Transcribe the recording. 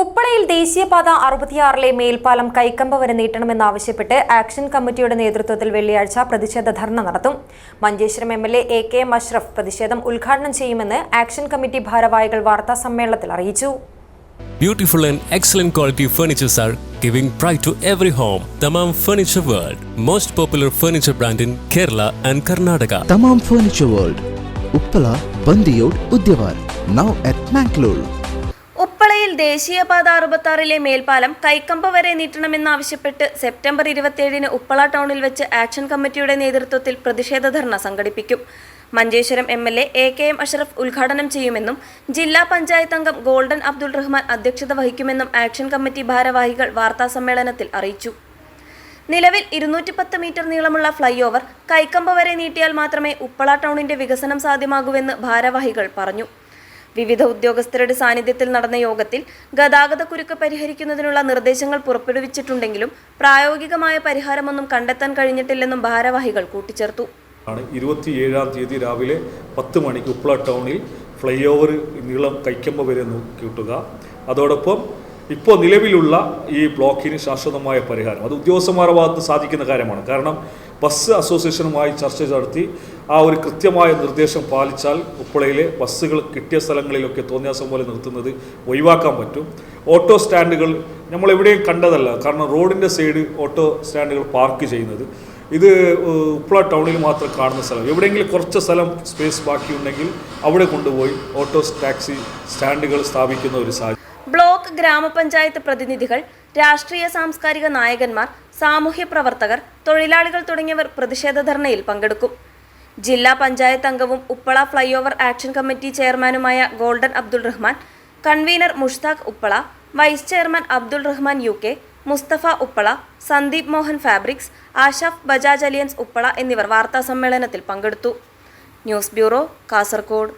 ഉപ്പളയിൽ ദേശീയപാത അറുപത്തിയാറിലെ മേൽപ്പാലം കൈക്കമ്പ വരെ നീട്ടണമെന്നാവശ്യപ്പെട്ട് ആക്ഷൻ കമ്മിറ്റിയുടെ നേതൃത്വത്തിൽ വെള്ളിയാഴ്ച പ്രതിഷേധ ധർണ നടത്തും Manjeshwaram M L A A K M Ashraf പ്രതിഷേധം ഉദ്ഘാടനം ചെയ്യുമെന്ന് ആക്ഷൻ കമ്മിറ്റി ഭാരവാഹികൾ വാർത്താ സമ്മേളനത്തിൽ അറിയിച്ചു Beautiful and excellent quality furnitures are giving pride to every home. Tamam Furniture World, most popular furniture brand in Kerala and Karnataka. Tamam Furniture World, Uppala, Bandiyod, Udyavar, Now at Mangalore. ഉപ്പളയിൽ ദേശീയപാത അറുപത്താറിലെ മേൽപ്പാലം കൈക്കമ്പ വരെ നീട്ടണമെന്നാവശ്യപ്പെട്ട് September ഇരുപത്തിയേഴിന് ഉപ്പള ടൗണിൽ വെച്ച് action കമ്മിറ്റിയുടെ നേതൃത്വത്തിൽ പ്രതിഷേധ ധർണ സംഘടിപ്പിക്കും. Manjeshwaram M L A A K M Ashraf ഉദ്ഘാടനം ചെയ്യുമെന്നും ജില്ലാ പഞ്ചായത്ത് അംഗം ഗോൾഡൻ അബ്ദുൾ റഹ്മാൻ അധ്യക്ഷത വഹിക്കുമെന്നും ആക്ഷൻ കമ്മിറ്റി ഭാരവാഹികൾ വാർത്താസമ്മേളനത്തിൽ അറിയിച്ചു. നിലവിൽ ഇരുന്നൂറ്റി പത്ത് മീറ്റർ നീളമുള്ള ഫ്ലൈ ഓവർ കൈക്കമ്പ വരെ നീട്ടിയാൽ മാത്രമേ ഉപ്പള ടൗണിന്റെ വികസനം സാധ്യമാകൂവെന്ന് ഭാരവാഹികൾ പറഞ്ഞു. വിവിധ ഉദ്യോഗസ്ഥരുടെ സാന്നിധ്യത്തിൽ നടന്ന യോഗത്തിൽ ഗതാഗത കുരുക്ക് പരിഹരിക്കുന്നതിനുള്ള നിർദ്ദേശങ്ങൾ പുറപ്പെടുവിച്ചിട്ടുണ്ടെങ്കിലും പ്രായോഗികമായ പരിഹാരമൊന്നും കണ്ടെത്താൻ കഴിഞ്ഞിട്ടില്ലെന്നും ഭാരവാഹികൾ കൂട്ടിച്ചേർത്തു. ഇരുപത്തിയേഴാം തീയതി രാവിലെ പത്ത് മണിക്ക് ഉപ്പള ടൗണിൽ ഫ്ലൈ ഓവർ നീളം കൈക്കമ്പ വരെ നോക്കി കിട്ടുക അതോടൊപ്പം ഇപ്പോൾ നിലവിലുള്ള ഈ ബ്ലോക്കിന് ശാശ്വതമായ പരിഹാരം. അത് ഉദ്യോഗസ്ഥന്മാരുടെ ഭാഗത്ത് സാധിക്കുന്ന കാര്യമാണ്. കാരണം ബസ് അസോസിയേഷനുമായി ചർച്ച നടത്തി ആ ഒരു കൃത്യമായ നിർദ്ദേശം പാലിച്ചാൽ ഉപ്പളയിലെ ബസ്സുകൾ കിട്ടിയ സ്ഥലങ്ങളിലൊക്കെ തോന്നിയാസം പോലെ നിർത്തുന്നത് ഒഴിവാക്കാൻ പറ്റും. ഓട്ടോ സ്റ്റാൻഡുകൾ നമ്മൾ എവിടെയും കണ്ടതല്ല. കാരണം റോഡിന്റെ സൈഡ് ഓട്ടോ സ്റ്റാൻഡുകൾ പാർക്ക് ചെയ്യുന്നത്. ഇത് ഉപ്പള ടൗണിൽ മാത്രം കാണുന്ന സ്ഥലം. എവിടെയെങ്കിലും കുറച്ച് സ്ഥലം സ്പേസ് ബാക്കിയുണ്ടെങ്കിൽ അവിടെ കൊണ്ടുപോയി ഓട്ടോ ടാക്സി സ്റ്റാൻഡുകൾ സ്ഥാപിക്കുന്ന ഒരു സാഹചര്യം. ബ്ലോക്ക് ഗ്രാമപഞ്ചായത്ത് പ്രതിനിധികൾ രാഷ്ട്രീയ സാംസ്കാരിക നായകന്മാർ സാമൂഹ്യ പ്രവർത്തകർ തൊഴിലാളികൾ തുടങ്ങിയവർ പ്രതിഷേധ ധർണയിൽ പങ്കെടുക്കും. ജില്ലാ പഞ്ചായത്ത് അംഗവും ഉപ്പള ഫ്ലൈഓവർ ആക്ഷൻ കമ്മിറ്റി ചെയർമാനുമായ golden Abdul Rahman convener Mushtaq Uppala vice chairman Abdul Rahman U Mustafa Uppala Sandeep Mohan fabrics Ashraf Bajaj Allianz Uppala എന്നിവർ വാർത്താ സമ്മേളനത്തിൽ പങ്കെടുത്തു. News bureau Kasaragod.